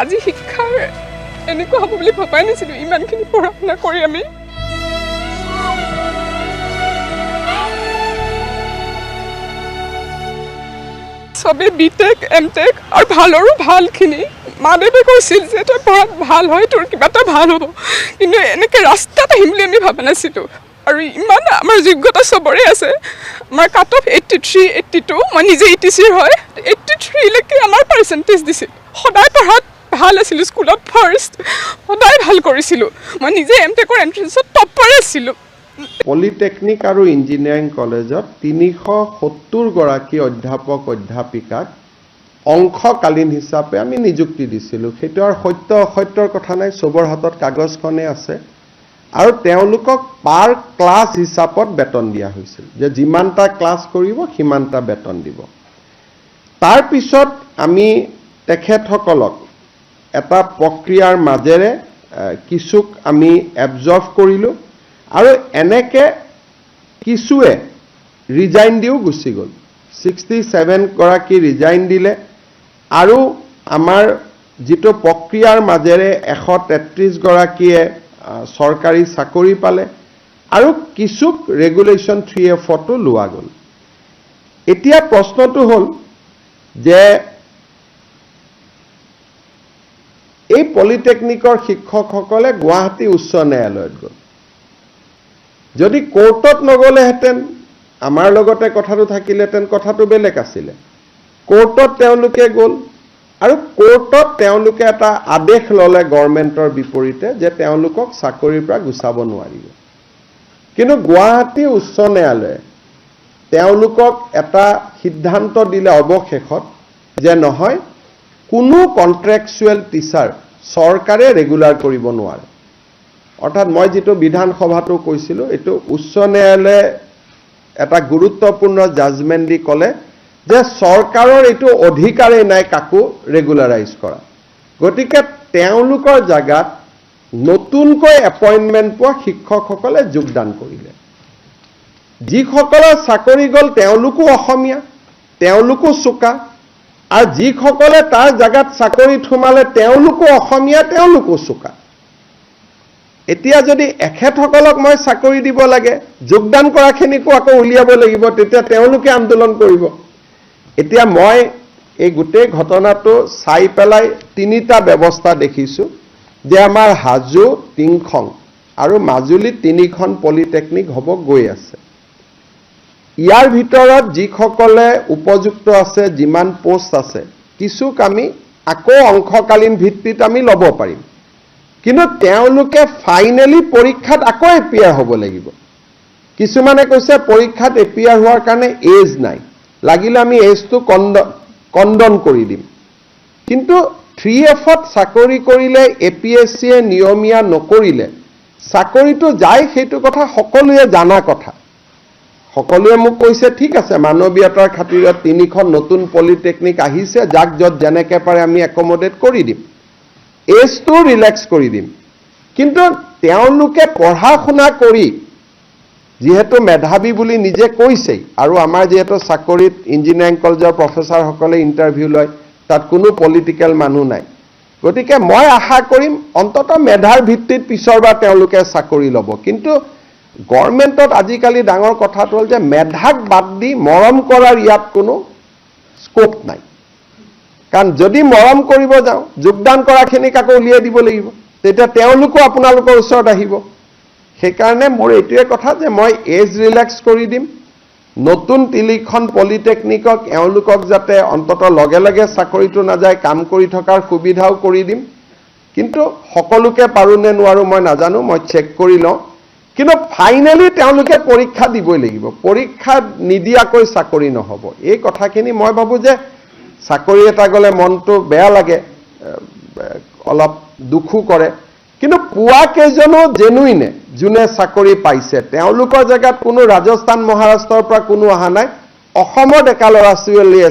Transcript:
আজি শিক্ষাৰ এনেকুৱা হ'ব বুলি ভবাই নাছিলোঁ। ইমানখিনি পঢ়া শুনা কৰি আমি। চবেই বি টেক এম টেক আৰু ভালৰো ভালখিনি। মা দেউতাই কৈছিল যে, তই পঢ়াত ভালো হয়, তোৰ কিবা এটা ভালো হ'ব। কিন্তু এনেকৈ ৰাস্তাত আহিম বুলি আমি ভবা নাছিলোঁ। আৰু ইমান আমাৰ যোগ্যতা চবৰে আছে। আমাৰ cut off eighty three eighty two মই নিজে এইটি চিৰ হয়। এইট্টি থ্ৰীলৈকে আমাৰ পাৰ্চেণ্টেজ দিছিল। সদায় পঢ়াত ভাল আছিলোঁ স্কুলত ফাৰ্ষ্ট সদায় ভাল কৰিছিলোঁ। মই নিজে এম টেকৰ এণ্ট্ৰেঞ্চত টপাৰ আছিলোঁ। পলিটেকনিক আৰু ইঞ্জিনিয়াৰিং কলেজত তিনিশ সত্তৰগৰাকী অধ্যাপক অধ্যাপিকাক অংশকালীন হিচাপে আমি নিযুক্তি দিছিলোঁ। সেইটো আৰু সত্য অসত্যৰ কথা নাই চবৰ হাতত কাগজখনেই আছে। আৰু তেওঁলোকক পাৰ ক্লাছ হিচাপত বেতন দিয়া হৈছিল যে যিমানটা ক্লাছ কৰিব সিমানটা বেতন দিব। তাৰপিছত আমি তেখেতসকলক এটা প্ৰক্ৰিয়াৰ মাজেৰে কিছুক আমি এবজৰ্ভ কৰিলোঁ আৰু এনেকে কিছুৱে ৰিজাইন দিও গুচি গ'ল। ছিক্সটি ছেভেনগৰাকী ৰিজাইন দিলে আৰু আমাৰ যিটো প্ৰক্ৰিয়াৰ মাজেৰে এশ তেত্ৰিছগৰাকীয়ে চৰকাৰী চাকৰি পালে আৰু কিছুক ৰেগুলেশ্যন থ্ৰী এফতো লোৱা গ'ল। এতিয়া প্ৰশ্নটো হ'ল যে পলিটেকনিকৰ শিক্ষকসকলে গুৱাহাটী উচ্চ ন্যায়ালয়ত গ'ল। যদি কোৰ্টত নগ'লেহেঁতেন আমাৰ লগতে কথাটো থাকিলেহেঁতেন কথাটো বেলেগ আছিলে। কোৰ্টত তেওঁলোকে গ'ল আৰু কোৰ্টত তেওঁলোকে এটা আদেশ ল'লে গভৰ্ণমেণ্টৰ বিপৰীতে যে তেওঁলোকক চাকৰিৰ পৰা গুচাব নোৱাৰিব। কিন্তু গুৱাহাটী উচ্চ ন্যায়ালয়ে তেওঁলোকক এটা সিদ্ধান্ত দিলে অৱশেষত যে নহয় কোনো কণ্ট্ৰেকচুৱেল টিচাৰ চৰকাৰে ৰেগুলাৰ কৰিব নোৱাৰে। অৰ্থাৎ মই যিটো বিধানসভাটো কৈছিলোঁ, এইটো উচ্চ ন্যায়ালয়ে এটা গুৰুত্বপূৰ্ণ জাজমেণ্ট দি ক'লে যে চৰকাৰৰ এইটো অধিকাৰেই নাই কাকো ৰেগুলাৰাইজ কৰা। গতিকে তেওঁলোকৰ জাগাত নতুনকৈ এপইণ্টমেণ্ট পোৱা শিক্ষকসকলে যোগদান কৰিলে। যিসকলৰ চাকৰি গ'ল তেওঁলোকো অসমীয়া, তেওঁলোকো চোকা আৰু যিসকলে তাৰ জাগাত চাকৰিত সোমালে তেওঁলোকো অসমীয়া তেওঁলোকো চোকা। এতিয়া যদি এখেতসকলক মই চাকৰি দিব লাগে যোগদান কৰাখিনিকো আকৌ উলিয়াব লাগিব তেতিয়া তেওঁলোকে আন্দোলন কৰিব। এতিয়া মই এই গোটেই ঘটনাটো চাই পেলাই তিনিটা ব্যৱস্থা দেখিছোঁ। যে আমাৰ হাজো টিংখং আৰু মাজুলীত তিনিখন পলিটেকনিক হ'ব গৈ আছে। ইয়াৰ ভিতৰত যিসকলে উপযুক্ত আছে যিমান পোষ্ট আছে কিছুক আমি আকৌ অংশকালীন ভিত্তিত আমি ল'ব পাৰিম। কিন্তু তেওঁলোকে ফাইনেলি পৰীক্ষাত আকৌ এপিয়াৰ হ'ব লাগিব। কিছুমানে কৈছে পৰীক্ষাত এপিয়াৰ হোৱাৰ কাৰণে এজ নাই। লাগিলে আমি এজটো কণ্ড কণ্ডন কৰি দিম। কিন্তু থ্ৰী এফত চাকৰি কৰিলে এ পি এছ চিয়ে নিয়মীয়া নকৰিলে চাকৰিটো যায় সেইটো কথা সকলোৱে জানা কথা। সকলোৱে মোক কৈছে ঠিক আছে মানৱীয়তাৰ খাতিৰত তিনিখন নতুন পলিটেকনিক আহিছে যাক য'ত যেনেকৈ পাৰে আমি একমডেট কৰি দিম। এজটো ৰিলেক্স কৰি দিম। কিন্তু তেওঁলোকে পঢ়া শুনা কৰি যিহেতু মেধাৱী বুলি নিজে কৈছেই আৰু আমাৰ যিহেতু চাকৰিত ইঞ্জিনিয়াৰিং কলেজৰ প্ৰফেচাৰসকলে ইণ্টাৰভিউ লয় তাত কোনো পলিটিকেল মানুহ নাই। গতিকে মই আশা কৰিম অন্ততঃ মেধাৰ ভিত্তিত পিছৰবাৰ তেওঁলোকে চাকৰি ল'ব। কিন্তু গভৰ্ণমেণ্টত আজিকালি ডাঙৰ কথাটো হ'ল যে মেধাক বাদ দি মৰম কৰাৰ ইয়াত কোনো স্কোপ নাই। কাৰণ যদি মৰম কৰিব যাওঁ যোগদান কৰাখিনিক আকৌ উলিয়াই দিব লাগিব। তেতিয়া তেওঁলোকো আপোনালোকৰ ওচৰত আহিব। সেইকাৰণে মোৰ এইটোৱে কথা যে মই এজ ৰিলেক্স কৰি দিম। নতুন তিনিখন পলিটেকনিকক এওঁলোকক যাতে অন্ততঃ লগে লগে চাকৰিটো নাযায় কাম কৰি থকাৰ সুবিধাও কৰি দিম। কিন্তু সকলোকে পাৰোঁ নে নোৱাৰোঁ মই নাজানো মই চেক কৰি লওঁ। কিন্তু ফাইনেলি তেওঁলোকে পৰীক্ষা দিবই লাগিব। পৰীক্ষা নিদিয়াকৈ চাকৰি নহ'ব। এই কথাখিনি মই ভাবোঁ যে চাকৰি এটা গ'লে মনটো বেয়া লাগে অলপ দুখো কৰে। কিন্তু পোৱা কেইজনো জেনুইনে যোনে চাকৰি পাইছে, তেওঁলোকৰ জেগাত কোনো ৰাজস্থান, মহাৰাষ্ট্ৰৰ পৰা কোনো অহা নাই। অসমৰ ডেকা ল'ৰা ছোৱালীয়ে